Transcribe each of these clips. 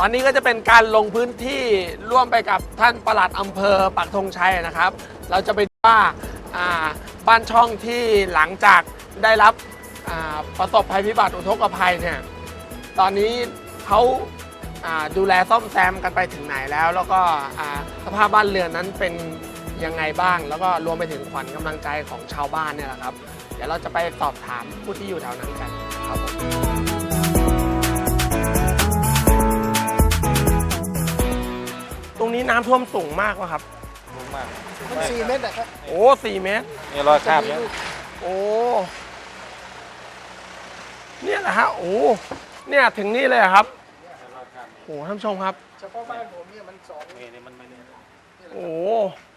ตอนนี้ก็จะเป็นการลงพื้นที่ร่วมไปกับท่านปลัดอำเภอปักธงชัยนะครับ เราจะไปดูว่าอ่าบ้านช่องที่หลังจากได้รับอ่าประสบภัยพิบัติอุทกภัยเนี่ย ตอนนี้เขาอ่า ดูแลซ่อมแซมกันไปถึงไหนแล้ว แล้วก็อ่าสภาพบ้านเรือนนั้นเป็นยังไงบ้าง แล้วก็รวมไปถึงขวัญกำลังใจของชาวบ้านเนี่ยแหละครับ เดี๋ยวเราจะไปสอบถามผู้ที่อยู่แถวนั้นกันครับผมตรงนี้น้ำท่วมสูงมากวะครับ สูงมากมันสี่เมตรอะครับโอ้สี่เมตร นี่รอยคราบเยอะโอ้เนี่ยแหละฮะโอ้เนี่ยถึงนี่เลยเหรอครับ โอ้ท่านผู้ชมครับ เฉพาะบ้านผมเนี่ยมันสองนี่นี่มันไม่เนี่ยโอ้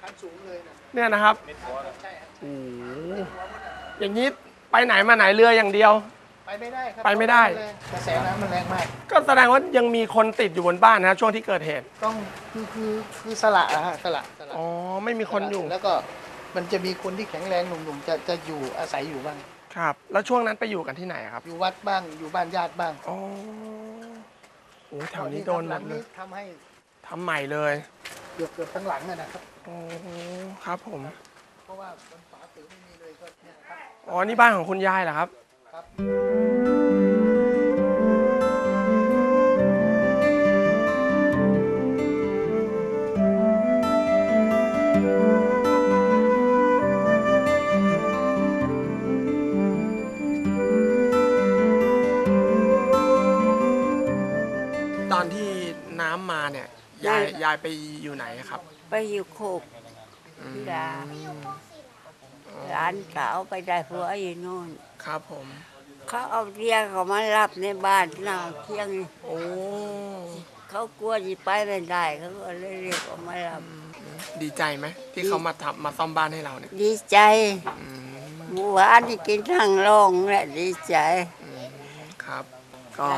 คันสูงเลยนะเนี่ยนะครับมิดหัวเลยใช่ครับโอ้อย่างนี้ไปไหนมาไหนเรืออย่างเดียว ไปไม่ได้ครับไปไม่ได้เลยกระแสน้ำมันแรงมาก ก็แสดงว่ายังมีคนติดอยู่บนบ้านนะครับช่วงที่เกิดเหตุต้องคือคือคือสละอะฮะสละสละอ๋อไม่มีคนอยู่แล้วก็มันจะมีคนที่แข็งแรงหนุ่มๆจะจะอยู่อาศัยอยู่บ้างครับ แล้วช่วงนั้นไปอยู่กันที่ไหนครับ อยู่วัดบ้างอยู่บ้านญาติบ้างอ๋อ โอ้แถวนี้โดนหมหลัดงเลนี้ยทำให้ทำใหม่เลยเกือบเกือบทั้งหลังอะนะครับโอ้ครับผม เพราะว่าบนฝาตือไม่มีเลยก็เนี่ยครับอ๋อนี่บ้านของคุณยายเหรอครับครับ ยายยายไปอยู่ไหนครับ ไปอยู่โคกดาร้านสาวไปได้ผัวอยู่นู่น ครับผม เขาเอาเรียกเขามารับในบ้านหน้าเที่ยงนี่โอ้เขากลัวจะไปไม่ได้เขาก็เลยเรียกเขามารับ ดีใจไหมที่เขามาทำมาซ่อมบ้านให้เราเนี่ยดีใจอืมเมื่อวานที่กินทั้งโรงแหละดีใจครับ ก็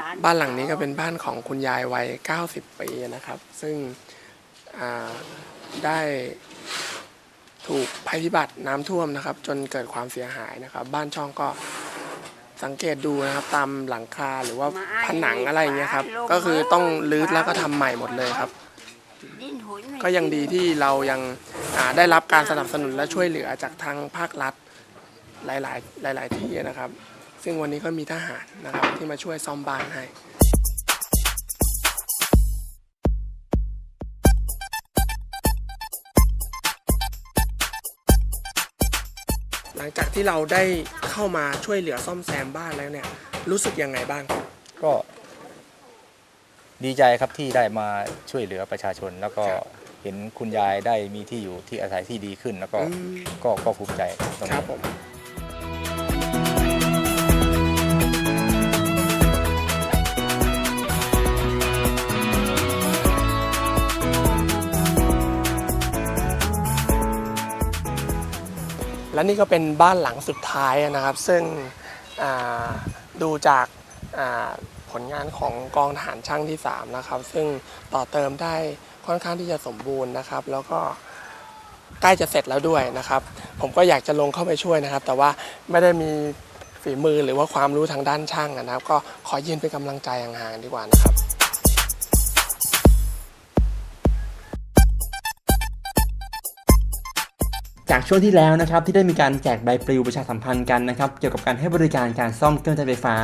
ร้านบ้านหลังนี้ก็เป็นบ้านของคุณยายวัย 90 ปีนะครับ ซึ่งอ่าได้ถูกภัยพิบัติน้ำท่วมนะครับ จนเกิดความเสียหายนะครับ บ้านช่องก็สังเกตดูนะครับ ตามหลังคาหรือว่าผนังอะไรอย่างเงี้ยครับ ก็คือต้องรื้อแล้วก็ทำใหม่หมดเลยครับดิ้นหุนไม่ก็ยังดีที่เรายังอ่าได้รับการสนับสนุนและช่วยเหลือจากทางภาครัฐหลาย ๆ หลาย ๆ ที่นะครับ ซึ่งวันนี้ก็มีทหารนะครับที่มาช่วยซ่อมบ้านให้หลังจากที่เราได้เข้ามาช่วยเหลือซ่อมแซมบ้านแล้วเนี่ย รู้สึกยังไงบ้างครับก็ดีใจครับที่ได้มาช่วยเหลือประชาชน แล้วก็เห็นคุณยายได้มีที่อยู่ที่อาศัยที่ดีขึ้น แล้วก็อืมก็ก็ภูมิใจตรงครันี้ บผม และนี่ก็เป็นบ้านหลังสุดท้ายนะครับ ซึ่งดูจากผลงานของกองทหารช่างที่ 3 นะครับ ซึ่งต่อเติมได้ค่อนข้างที่จะสมบูรณ์นะครับ แล้วก็ใกล้จะเสร็จแล้วด้วยนะครับ ผมก็อยากจะลงเข้าไปช่วยนะครับ แต่ว่าไม่ได้มีฝีมือหรือว่าความรู้ทางด้านช่างนะครับ ก็ขอยืนเป็นกำลังใจห่างๆดีกว่านะครับ จากช่วงที่แล้วนะครับที่ได้มีการแจกใบปลิวประชาสัมพันธ์กันนะครับเกี่ยวกับการให้บริการการซ่อมเครื่องใช้ไฟฟ้า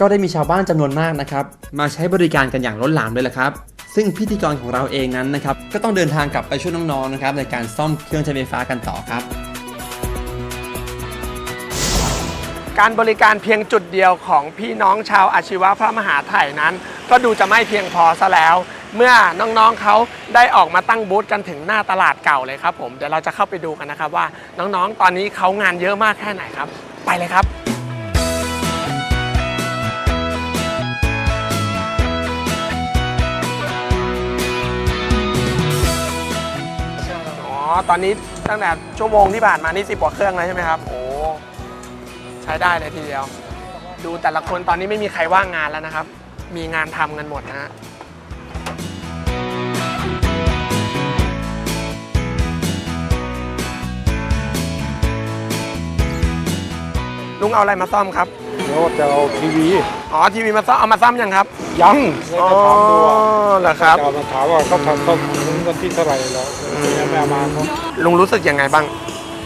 ก็ได้มีชาวบ้านจำนวนมากนะครับมาใช้บริการกันอย่างล้นหลามเลยละครับ ซึ่งพิธีกรของเราเองนั้นนะครับก็ต้องเดินทางกลับไปช่วยน้องๆนะครับในการซ่อมเครื่องใช้ไฟฟ้ากันต่อครับ การบริการเพียงจุดเดียวของพี่น้องชาวอาชีวะพระมหาไถ่นั้น ก็ดูจะไม่เพียงพอซะแล้ว เมื่อน้องๆเขาได้ออกมาตั้งบูธกันถึงหน้าตลาดเก่าเลยครับผมเดี๋ยวเราจะเข้าไปดูกันนะครับว่าน้องๆ ตอนนี้เขางานเยอะมากแค่ไหนครับ ไปเลยครับอ๋อตอนนี้ตั้งแต่ชั่วโมงที่ผ่านมานี่สิบกว่าเครื่องแล้วใช่ไหมครับ โอ้ใช้ได้เลยทีเดียว ดูแต่ละคนตอนนี้ไม่มีใครว่างงานแล้วนะครับ มีงานทำกันหมดนะฮะ ลุงเอาอะไรมาซ่อมครับเดี๋ยวจะเอาทีวีอ๋อทีวีมาซ่อมเอามาซ่อมยังครับยังเลยอ๋อจะถามดูว่าเหรอครับจะมาถามว่าเขาทำต้องถึงวันที่เท่าไหร่แล้วยังไม่เอามาเขาลุงรู้สึกยังไงบ้าง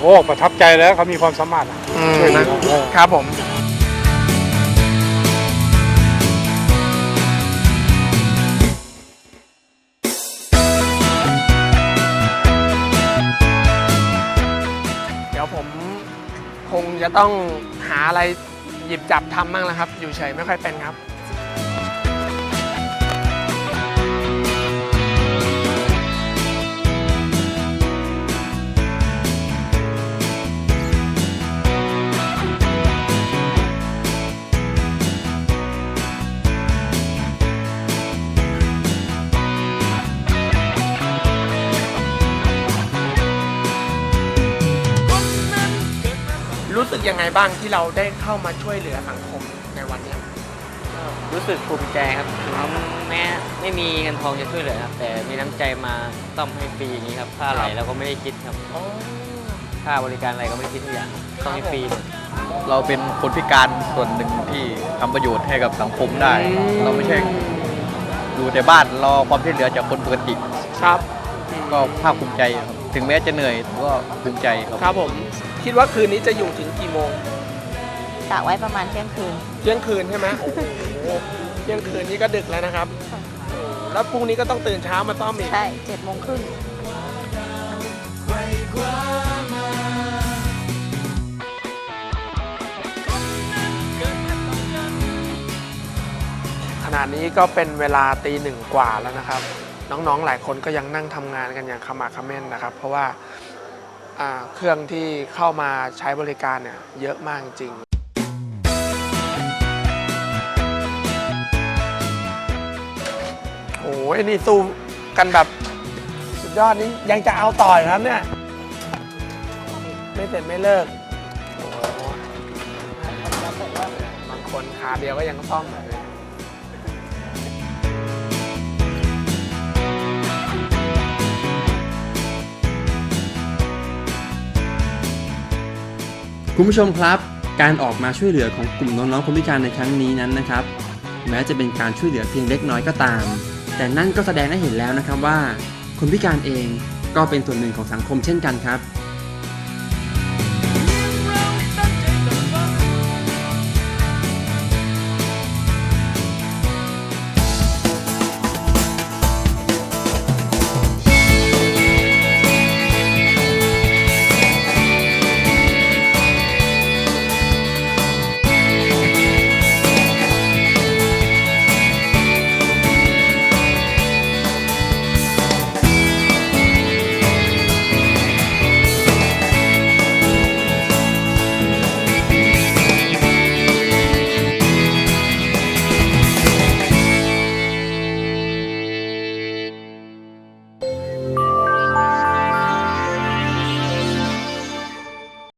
โอ้ประทับใจแล้วเขามีความสามารถอะอืมช่วยเหลือเออครับผมเดี๋ยวผมคงจะต้องหาอะไรหยิบจับทำบ้างแล้วครับ อยู่เฉยไม่ค่อยเป็นครับ สึกยังไงบ้างที่เราได้เข้ามาช่วยเหลือสังคมในวันเนี้ย รู้สึกภูมิใจครับถึงแม้ไม่มีเงินทองจะช่วยเหลือครับ แต่มีน้ำใจมาซ่อมให้ฟรีอย่างนี้ครับค่าอะไรเราก็ไม่ได้คิดครับค่าบริการอะไรก็ไม่ได้คิดทุกอย่างต้องให้ฟรีหมด เราเป็นคนพิการส่วนหนึ่งที่ทำประโยชน์ให้กับสังคมได้ อืม เราไม่ใช่อยู่แต่บ้านรอความช่วยเหลือจากคนปกติ ครับก็ภาคภูมิใจครับ ถึงแม้จะเหนื่อยแต่ก็ภูมิใจครับ ครับผม คิดว่าคืนนี้จะอยู่ถึงกี่โมงกะไว้ประมาณเที่ยงคืน เที่ยงคืนใช่ไหมโอ้โหเที่ยงคืนนี้ก็ดึกแล้วนะครับ แล้วพรุ่งนี้ก็ต้องตื่นเช้ามาซ่อมอีกใช่เจ็ดโมงครึ่งขณะนี้ก็เป็นเวลาตีหนึ่งกว่าแล้วนะครับ น้องๆหลายคนก็ยังนั่งทำงานกันอย่างขมักเขม้นนะครับ เพราะว่าอ่า เครื่องที่เข้ามาใช้บริการเนี่ยเยอะมากจริงโอ้ยนี่สู้กันแบบสุดยอดนี่ยังจะเอาต่อยครับเนี่ย ไม่เสร็จไม่เลิกโอ้โหบางคนขาเดียวก็ยังซ่อมเลย คุณผู้ชมครับ การออกมาช่วยเหลือของกลุ่มน้องๆคนพิการในครั้งนี้นั้นนะครับ แม้จะเป็นการช่วยเหลือเพียงเล็กน้อยก็ตาม แต่นั่นก็แสดงให้เห็นแล้วนะครับว่า คนพิการเองก็เป็นส่วนหนึ่งของสังคมเช่นกันครับ